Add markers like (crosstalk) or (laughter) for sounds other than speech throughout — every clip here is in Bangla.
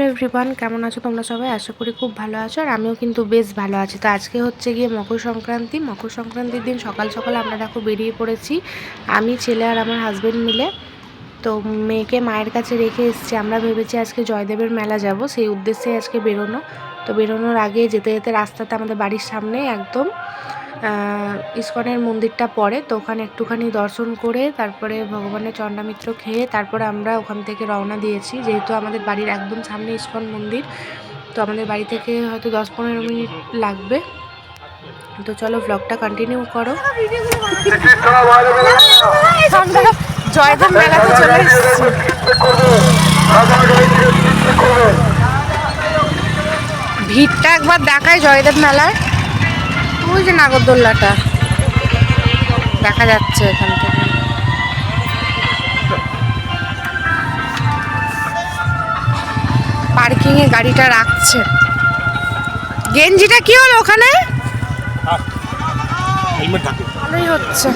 হ্যালো এভরিওয়ান, কেমন আছো তোমরা সবাই? আশা করি খুব ভালো আছো আর আমিও কিন্তু বেশ ভালো আছি। তো আজকে হচ্ছে গিয়ে মকর সংক্রান্তি। মকর সংক্রান্তির দিন সকাল সকাল আমরা দেখো বেরিয়ে পড়েছি। আমি, ছেলে আর আমার হাজব্যান্ড মিলে। তো মেয়েকে মায়ের কাছে রেখে এসেছি। আমরা ভেবেছি আজকে জয়দেবের মেলা যাব। সেই উদ্দেশ্যে আজকে বেরোনো। তো বেরোনোর আগে যেতে যেতে রাস্তাতে আমাদের বাড়ির সামনে একদম ইস্কনের মন্দিরটা পড়ে, তো ওখানে একটুখানি দর্শন করে তারপরে ভগবানের চণ্ডামিত্র খেয়ে তারপরে আমরা ওখান থেকে রওনা দিয়েছি। যেহেতু আমাদের বাড়ির একদম সামনে ইস্কন মন্দির, তো আমাদের বাড়ি থেকে হয়তো দশ পনেরো মিনিট লাগবে। তো চলো ব্লগটা কন্টিনিউ করো। জয়দেব মেলাতে ভিড়টা একবার দেখায় জয়দেব মেলায় ওই যে নাগরদোল্লাটা। দেখা যাচ্ছে এখান থেকে। পার্কিং এ গাড়িটা রাখছে। গেঞ্জিটা কি হলো ওখানে? ভালোই হচ্ছে।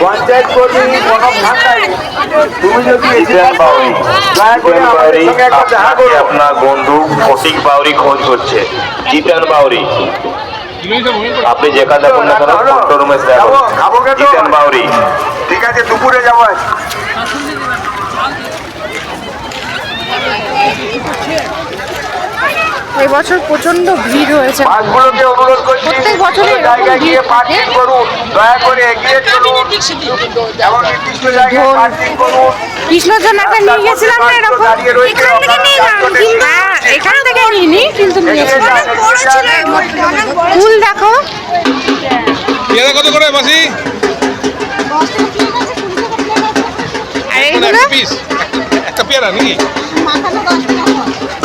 পঞ্চায়েত কর্মী ভান্ডারী তুমি যদি আপনার বন্ধু ফটিক বাউরি খোঁজ করছে। জিতেন বাউরি? আপনি যেখানে দেখুন না কেন রুমে জিতেন বাউরি? ঠিক আছে দুপুরে যাব। এই বছর প্রচণ্ড ভিড় হয়েছে। বাসগুলোকে অনুরোধ করছি প্রত্যেক এরকম জায়গায় গিয়ে ভিড় পার্কিং থাকে। করুন দয়া করে এগিয়ে চলুন। এমন নির্দিষ্ট জায়গায় ভোর। পার্কিং করুন। কৃষ্ণজন একটা নিয়ে গেছিলাম না এরকম? এখান থেকে নিয়ে হ্যাঁ এখান থেকে নিইনি কিন্তু ফুল দেখো। কত করে মাসি? আর এইগুলো? একটা পেয়ারা নাকি? আর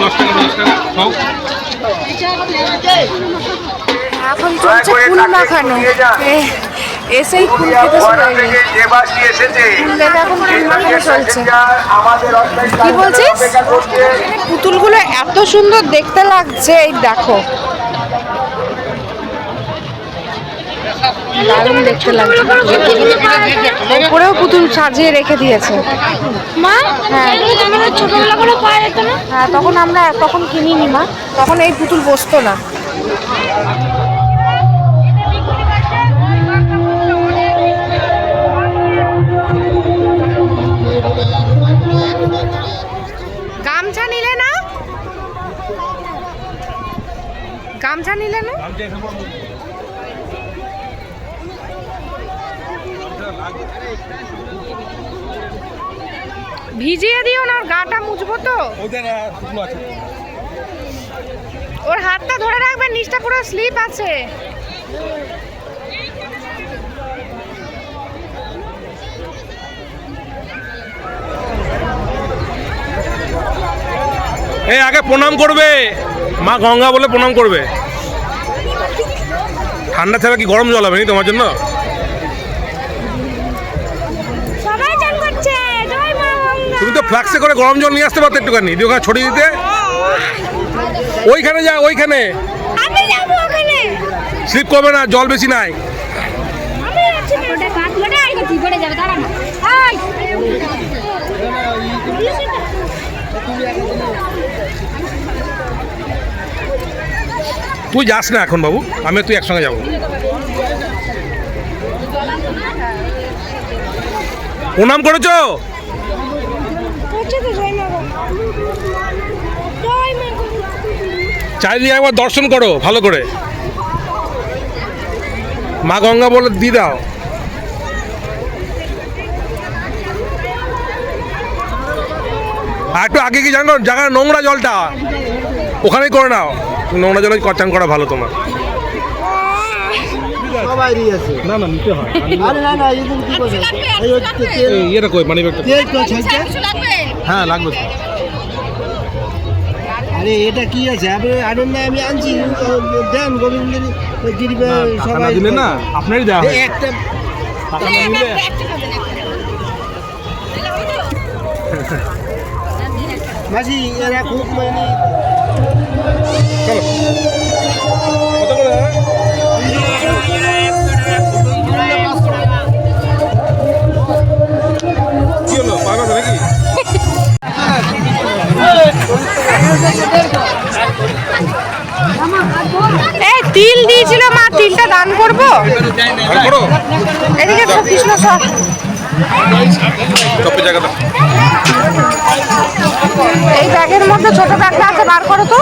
দশ টাকা শো। এখন চলছে করে ফুল মাখানো এসেই ফুল খেতে শুরু হয়ে গেছে। ফুল দেখে এখন চলছে। কি বলছিস? পুতুলগুলো এত সুন্দর দেখতে লাগছে এই দেখো। দারুণ দেখতে লাগছে। উপরেও পুতুল সাজিয়ে রেখে দিয়েছে। মা হ্যাঁ। এগুলো তো আমাদের ছোটবেলা করে পাওয়া যেত না? হ্যাঁ তখন আমরা তখন কিনিনি মা। তখন এই পুতুল বসতো না। ভিজিয়ে দিও না ওর গাটা মুছবো তো। ওর হাতটা ধরে রাখবেন নিচটা পুরো স্লিপ আছে। এই আগে প্রণাম করবে। মা গঙ্গা বলে প্রণাম করবে। ঠান্ডা ছাড়া কি গরম জল হবে নি তোমার জন্য? তুমি তো ফ্লাক্সে করে গরম জল নিয়ে আসতে পারতো একটুখানি দিয়ে ওখানে ছড়িয়ে দিতে। ওইখানে যা ওইখানে। স্লিপ করবে না জল বেশি নাই আমি যাচ্ছি না ওটা কাটলো না এটা কি করে যাবে দাঁড়া না আয় তুই যাস না এখন বাবু আমি তুই একসঙ্গে যাব। প্রণাম করেছ? চারিদিকে একবার দর্শন করো, ভালো করে। মা গঙ্গা বলে দিয়ে দাও আর একটু আগে কি জানো, জায়গার নোংরা জলটা? ওখানেই করে নাও। নোংরা জলে চান করা ভালো তোমার। না না নিতে হয়। ইয়েটা কই? মানি ব্যাগটা হ্যাঁ লাগবে আরে এটা কি আছে? না আমি আনছি। দেন টাকা না সবাই দিলে না আপনারই দেওয়া হয়। একটা (laughs) মাসি এরা খুব মানে তিল দিয়েছিল মা তিলটা দান করব। এদিকে কৃষ্ণ সব। জায়গাটা। এই ব্যাগের মধ্যে ছোট ব্যাগটা আছে বার করো তো।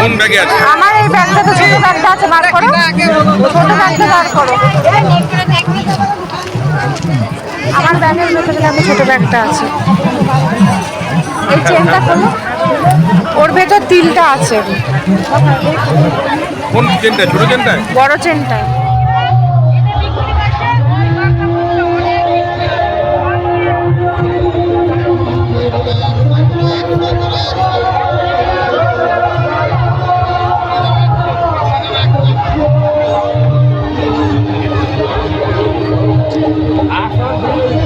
কোন ব্যাগে আছে? আমার এই ব্যাগটা তো ছোট ব্যাগটা আছে বার করো। ছোট ব্যাগটা বার করো। আমার ব্যাগের ভেতরে দেখো ছোট ব্যাগটা আছে। এই চেনটা খোলো। ওর ভেতর তিলটা আছে। কোন চেনটা? ছোট চেনটায় বড় চেনটা। Yeah.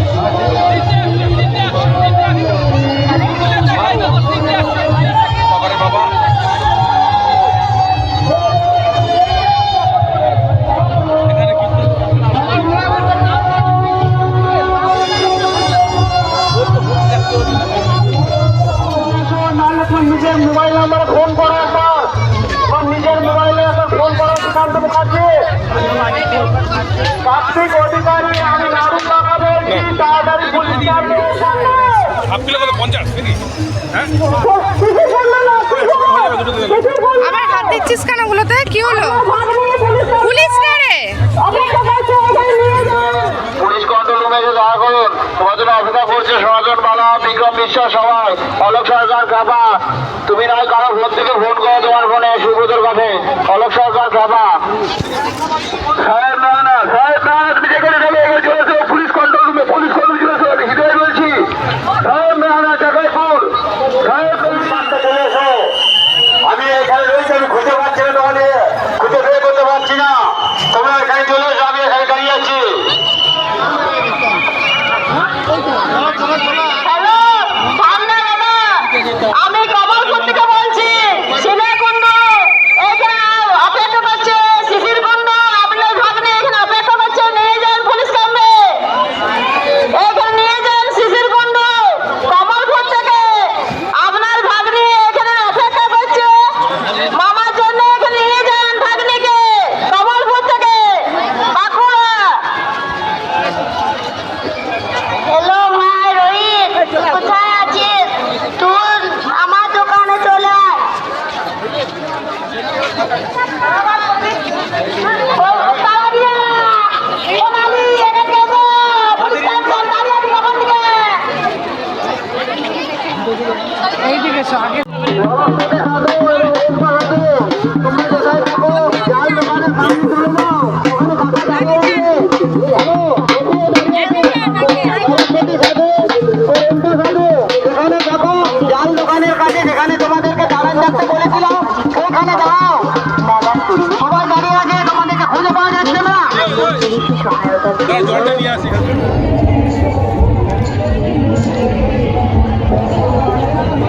পঞ্চাশ নাকি? হ্যাঁ? আবার হাত দিচ্ছিস কেন ওগুলোতে? কি হলো? পুলিশ না রে? পুলিশ কন্ট্রোল রুমে এসে দেখা করুন। তোমার জন্য অপেক্ষা করছে সনাতন বালা বিক্রম বিশ্বাস সবাই অলোক সরকার খাপা তুমি না হয় কারও ফোন থেকে ফোন করো তোমার ফোনে সুব্রতর কাছে। অলোক সরকার খাপা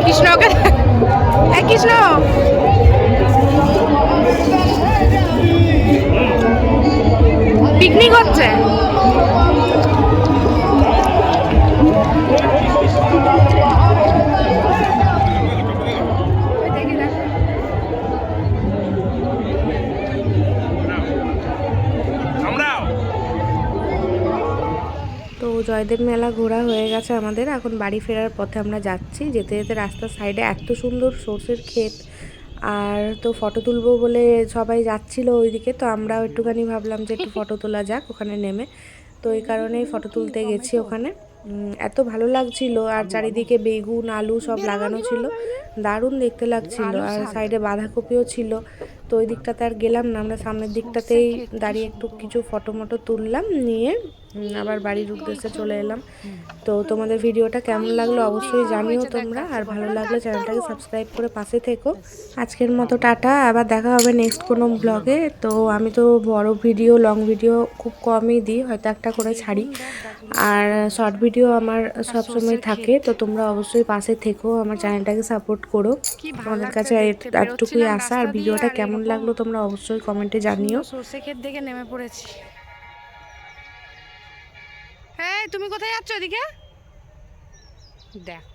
কৃষ্ণকে হ্যাঁ কৃষ্ণ। পিকনিক হচ্ছে। জয়দেব মেলা ঘোরা হয়ে গেছে আমাদের। এখন বাড়ি ফেরার পথে আমরা যাচ্ছি। যেতে যেতে রাস্তার সাইডে এত সুন্দর সর্ষের ক্ষেত আর তো ফটো তুলবো বলে সবাই যাচ্ছিল ওইদিকে তো আমরাও একটুখানি ভাবলাম যে একটু ফটো তোলা যাক ওখানে নেমে। তো এই কারণেই ফটো তুলতে গেছি ওখানে। এত ভালো লাগছিল আর চারিদিকে বেগুন আলু সব লাগানো ছিল। দারুণ দেখতে লাগছিল। আর সাইডে বাঁধাকপিও ছিল। তো ওই দিকটাতে আর গেলাম না। আমরা সামনের দিকটাতেই দাঁড়িয়ে একটু কিছু ফটো মটো তুললাম, নিয়ে আবার বাড়ির উদ্দেশ্যে চলে এলাম। তো তোমাদের ভিডিওটা কেমন লাগল অবশ্যই জানিও তোমরা, আর ভালো লাগলে চ্যানেলটাকে সাবস্ক্রাইব করে পাশে থেকো। আজকের মতো টাটা, আবার দেখা হবে নেক্সট কোনো ব্লগে তো আমি তো বড় ভিডিও লং ভিডিও খুব কমই দিই, হয়তো একটা করে ছাড়ি। আর শর্ট ভিডিও আমার সব সময় থাকে, তো তোমরা অবশ্যই পাশে থেকো, আমার চ্যানেলটাকে সাপোর্ট করো। তোমাদের কাছে এত- এতটুকুই আশা, আর ভিডিওটা কেমন লাগল তোমরা অবশ্যই কমেন্টে জানিও। সর্ষে ক্ষেত দেখে নেমে পড়েছি। হ্যাঁ তুমি কোথায় যাচ্ছ এদিকে? দেখ।